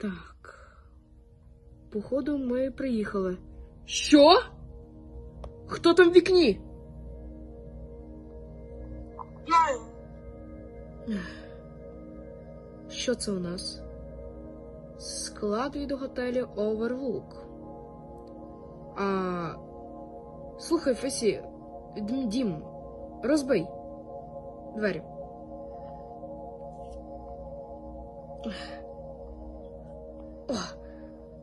Так. Походу, ми приїхали. Що? Хто там в вікні? Знаю. Що це у нас? Склад від готелю Overlook. А. Слухай, Фесі, Дім, Дім, розбий двері.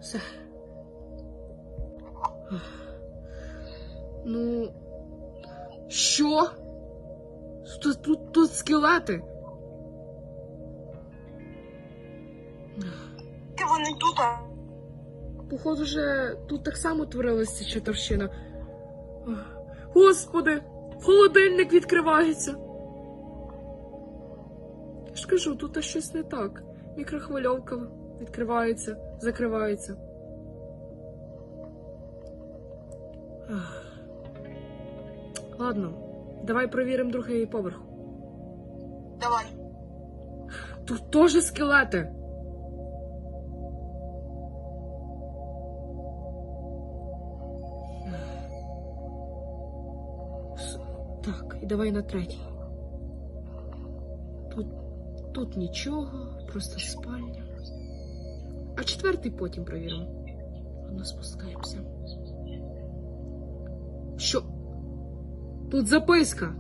Все. Ну. Що? Тут, тут, тут скелети. Ти вони тут. Походу, вже тут так само творилася чотирщина. Господи, холодильник відкривається. Я ж кажу, тут щось не так. Мікрохвильовка відкривається, закривається. Ладно, давай провіримо другий поверх. Давай. Тут теж скелети. Так, і давай на третій. Тут, тут нічого, просто спальня. Четвертий потім провіримо. Ладно, спускаємося. Що? Тут записка.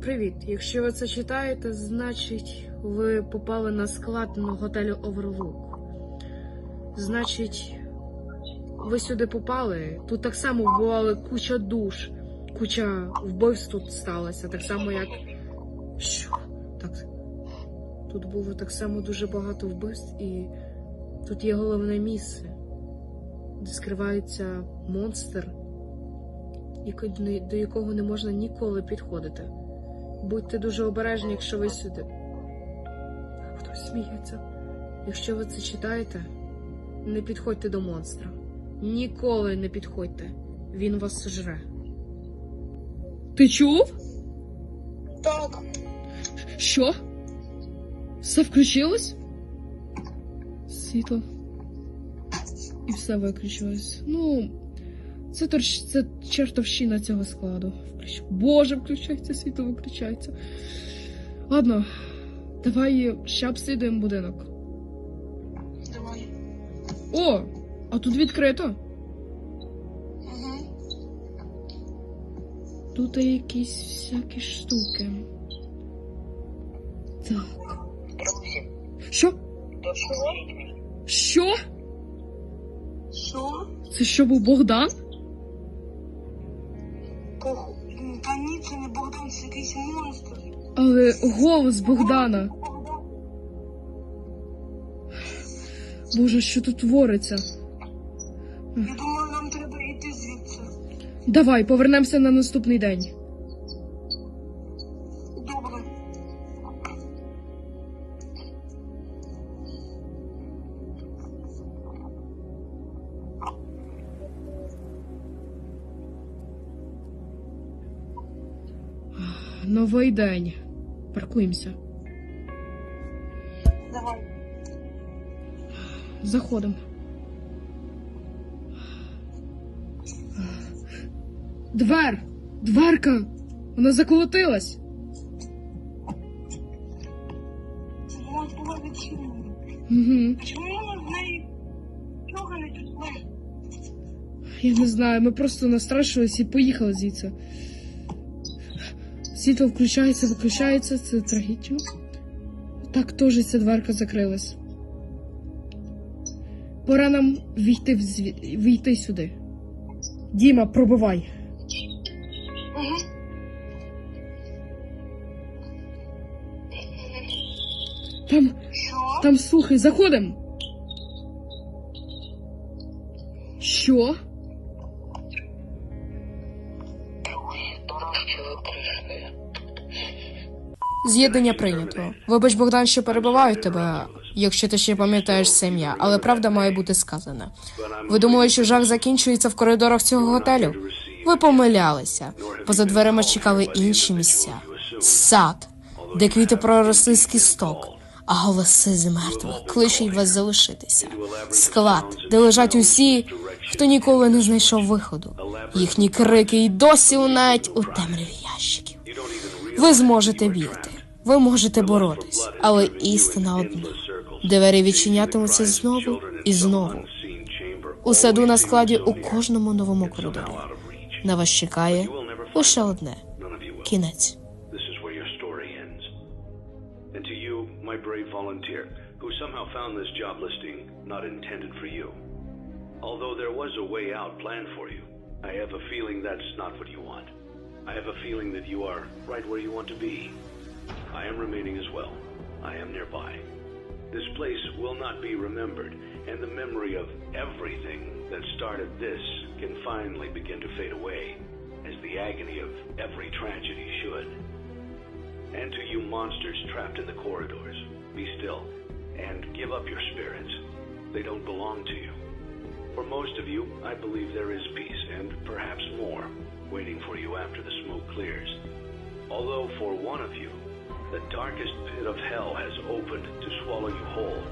Привіт. Якщо ви це читаєте, значить ви попали на склад на готелю Overlook. Значить, ви сюди попали. Тут так само вбивали куча душ, куча вбивств тут сталося, так само як. Що? Так. Тут було так само дуже багато вбивств, і тут є головне місце, де скривається монстр, до якого не можна ніколи підходити. Будьте дуже обережні, якщо ви сюди. Хтось сміється. Якщо ви це читаєте, не підходьте до монстра. Ніколи не підходьте. Він вас сожре. Ти чув? Так. Що? Все включилось? Світло. І все виключилось. Ну, це, торч... це чертовщина цього складу. Включ- Боже, включається, світло виключається. Ладно, давай ще обслідуємо будинок. Давай. О! А тут відкрито. Угу. Тут є якісь всякі штуки. Так. Що? Що? Що? Це що був Богдан? Та ні, це не Богдан, це якийсь монстр. Але голос Богдана. Боже, що тут твориться? Я думаю, нам треба йти звідси. Давай, повернемося на наступний день. Новий день. Паркуємося. Давай. Заходимо. Двер! Дверка! Вона заколотилась. Вона була відчинена. Угу. Чому в неї нічого не чутно? Я не знаю, ми просто настрашились і поїхали звідси. Світло включається, виключається, це трагічно. Так теж ця дверка закрилась. Пора нам війти, зві... війти сюди. Діма, пробивай. Угу. Там, Що? там слухай, заходимо. Що? З'єднання прийнято. Вибач, Богдан, що перебиваю тебе, якщо ти ще пам'ятаєш це але правда має бути сказана. Ви думали, що жах закінчується в коридорах цього готелю? Ви помилялися. Поза дверима чекали інші місця. Сад, де квіти проросли з кісток, а голоси з мертвих кличуть вас залишитися. Склад, де лежать усі, хто ніколи не знайшов виходу. Їхні крики й досі лунають у темряві ящиків. Ви зможете бігти, ви можете боротись, але істина одна. Двері відчинятимуться знову і знову. У саду на складі у кожному новому коридорі. На вас чекає лише одне кінець. Although there was a way out planned for you, I have a feeling that's not what you want. I have a feeling that you are right where you want to be. I am remaining as well. I am nearby. This place will not be remembered, and the memory of everything that started this can finally begin to fade away, as the agony of every tragedy should. And to you monsters trapped in the corridors, be still and give up your spirits. They don't belong to you. For most of you, I believe there is peace and perhaps more waiting for you after the smoke clears. Although for one of you, the darkest pit of hell has opened to swallow you whole.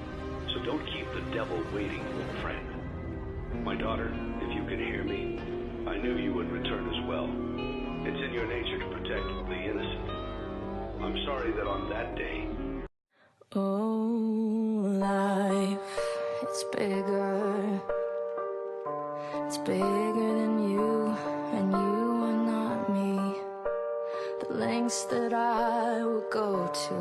So don't keep the devil waiting, friend. My daughter, if you can hear me, I knew you would return as well. It's in your nature to protect the innocent. I'm sorry that on that day, Oh, life, it's bigger. It's bigger that I will go to,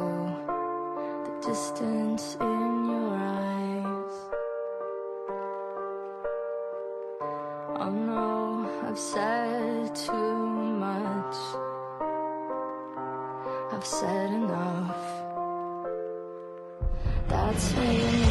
the distance in your eyes. Oh no, I've said too much. I've said enough. That's you